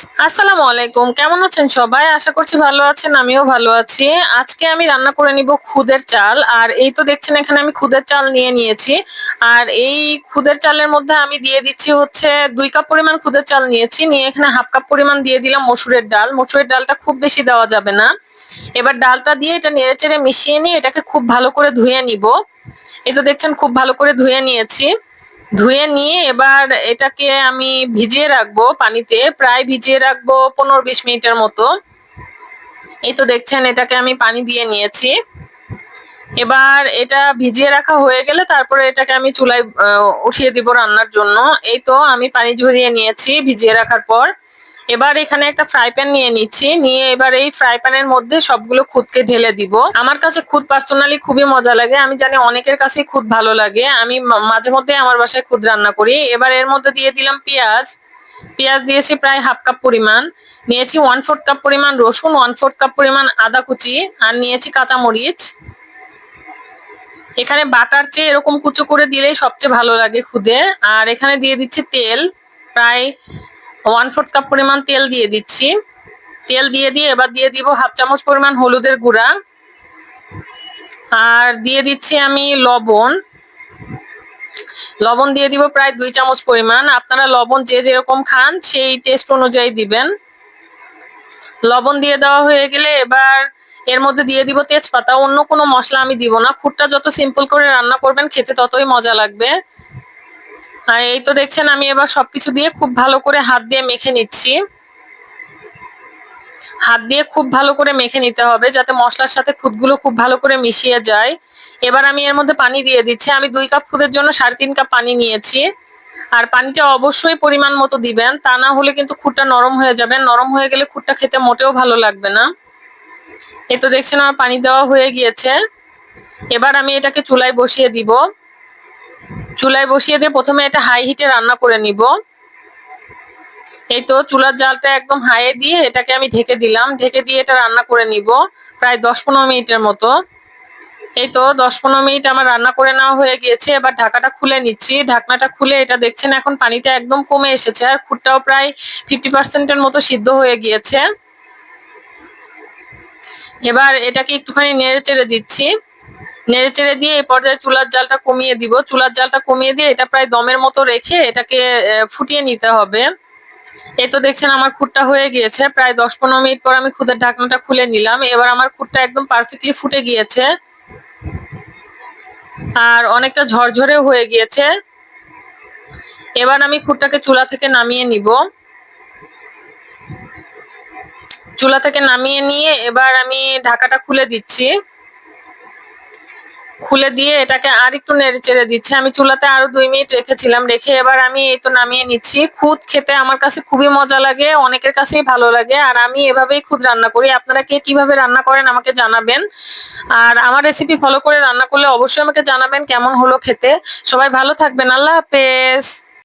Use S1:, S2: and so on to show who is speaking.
S1: আসসালামু আলাইকুম। কেমন আছেন সবাই? আশা করছি ভালো আছেন, আমিও ভালো আছি। আজকে আমি রান্না করে নিব খুদের চাল, আর এই তো দেখছেন এখানে আমি খুদের চাল নিয়ে নিয়েছি। আর এই খুদের চালের মধ্যে আমি দিয়ে দিচ্ছি হচ্ছে দুই কাপ পরিমাণ খুদের চাল নিয়েছি। নিয়ে এখানে হাফ কাপ পরিমাণ দিয়ে দিলাম মসুরের ডাল। মসুরের ডালটা খুব বেশি দেওয়া যাবে না। এবার ডালটা দিয়ে এটা নেড়ে চেড়ে মিশিয়ে নিয়ে এটাকে খুব ভালো করে ধুয়ে নিব। এই তো দেখছেন খুব ভালো করে ধুয়ে নিয়েছি। ধুয়ে নিয়ে এবার এটাকে আমি ভিজিয়ে রাখব পানিতে, প্রায় ভিজিয়ে রাখব পনেরো বিশ মিনিটের মতো। এই তো দেখছেন, এটাকে আমি পানি দিয়ে নিয়েছি। এবার এটা ভিজিয়ে রাখা হয়ে গেলে তারপরে এটাকে আমি চুলায় উঠিয়ে দিব রান্নার জন্য। এই তো আমি পানি ঝরিয়ে নিয়েছি ভিজিয়ে রাখার পর। এবার এখানে একটা ফ্রাই প্যান নিয়ে নিচ্ছি। নিয়ে এবার এই ফ্রাই প্যানের মধ্যে সবগুলো খুদকে ঢেলে দিব। আমার কাছে খুদ পার্সোনালি খুবই মজা লাগে। আমি জানি অনেকের কাছেই খুদ ভালো লাগে। আমি মাঝে মধ্যে আমার বাসায় খুদ রান্না করি। এবার এর মধ্যে দিয়ে দিলাম পেঁয়াজ। পেঁয়াজ দিয়েছি প্রায় হাফ কাপ পরিমাণ। নিয়েছি ওয়ান ফোর্থ কাপ পরিমাণ রসুন ওয়ান ফোর্থ কাপ পরিমাণ আদা কুচি আর নিয়েছি কাঁচামরিচ। এখানে বাটার চেয়ে এরকম কুচো করে দিলেই সবচেয়ে ভালো লাগে খুদে। আর এখানে দিয়ে দিচ্ছি তেল। প্রায় ওয়ান ফোর্থ কাপ পরিমাণ তেল দিয়ে দিচ্ছি। তেল দিয়ে দিয়ে এবার দিয়ে দিব হাফ চামচ পরিমাণ হলুদের গুঁড়া। আর দিয়ে দিচ্ছি আমি লবণ। লবণ দিয়ে দিব প্রায় দুই চামচ পরিমাণ। আপনারা লবণ যে যেরকম খান, সেই টেস্ট অনুযায়ী দিবেন। লবণ দিয়ে দেওয়া হয়ে গেলে এবার এর মধ্যে দিয়ে দিব তেজপাতা। অন্য কোনো মশলা আমি দিব না। খুঁটটা যত সিম্পল করে রান্না করবেন, খেতে ততই মজা লাগবে। আর এই তো দেখছেন, আমি এবার সবকিছু দিয়ে খুব ভালো করে হাত দিয়ে মেখে নিচ্ছি। হাত দিয়ে খুব ভালো করে মেখে নিতে হবে যাতে মশলার সাথে খুদগুলো খুব ভালো করে মিশিয়ে যায়। এবার আমি এর মধ্যে পানি দিয়ে দিচ্ছি। আমি দুই কাপ খুদের জন্য সাড়ে তিন কাপ পানি নিয়েছি। আর পানিটা অবশ্যই পরিমাণ মতো দিবেন, তা না হলে কিন্তু খুঁটটা নরম হয়ে যাবে। নরম হয়ে গেলে খুঁটটা খেতে মোটেও ভালো লাগবে না। এ তো দেখছেন, আমার পানি দেওয়া হয়ে গিয়েছে। এবার আমি এটাকে চুলায় বসিয়ে দিব। চুলায় বসিয়ে দিয়ে প্রথমে এটা হাই হিটে রান্না করে নিব। এই তো চুলার জালটা একদম হাইয়ে দিয়ে এটাকে আমি ঢেকে দিলাম। ঢেকে দিয়ে এটা রান্না করে নিব প্রায় দশ পনেরো মিনিটের মতো। এই তো দশ পনেরো মিনিট আমার রান্না করে নেওয়া হয়ে গিয়েছে। এবার ঢাকাটা খুলে নিচ্ছি। ঢাকনাটা খুলে এটা দেখছেন এখন পানিটা একদম কমে এসেছে আর খুঁটটাও প্রায় ফিফটি পার্সেন্টের মতো সিদ্ধ হয়ে গিয়েছে। এবার এটাকে একটুখানি নেড়ে চেড়ে দিচ্ছি। নেড়ে চেড়ে দিয়ে এই পর্যায়ে চুলার জালটা কমিয়ে দিব। চুলার জালটা কমিয়ে দিয়ে এটা প্রায় দমের মতো রেখে এটাকে ফুটিয়ে নিতে হবে। এই তো দেখছেন আমার খুঁটটা হয়ে গিয়েছে। প্রায় দশ পনেরো মিনিট পর আমি খুদের ঢাকনাটা খুলে নিলাম। এবার আমার খুঁটটা একদম পারফেক্টলি ফুটে গিয়েছে। আর অনেকটা ঝরঝরে হয়ে গিয়েছে। এবার আমি খুঁটটাকে চুলা থেকে নামিয়ে নিব। চুলা থেকে নামিয়ে নিয়ে এবার আমি ঢাকাটা খুলে দিচ্ছি। খুলে দিয়ে এটাকে আর একটু নেড়ে চেড়ে দিচ্ছি। আমি চুলাতে আরও দুই মিনিট রেখেছিলাম। রেখে এবার আমি এই তো নামিয়ে নিচ্ছি। খুদ খেতে আমার কাছে খুবই মজা লাগে, অনেকের কাছেই ভালো লাগে। আর আমি এভাবেই খুদ রান্না করি। আপনারা কে কীভাবে রান্না করেন আমাকে জানাবেন। আর আমার রেসিপি ফলো করে রান্না করলে অবশ্যই আমাকে জানাবেন কেমন হলো খেতে। সবাই ভালো থাকবেন। আল্লাহ হাফেজ।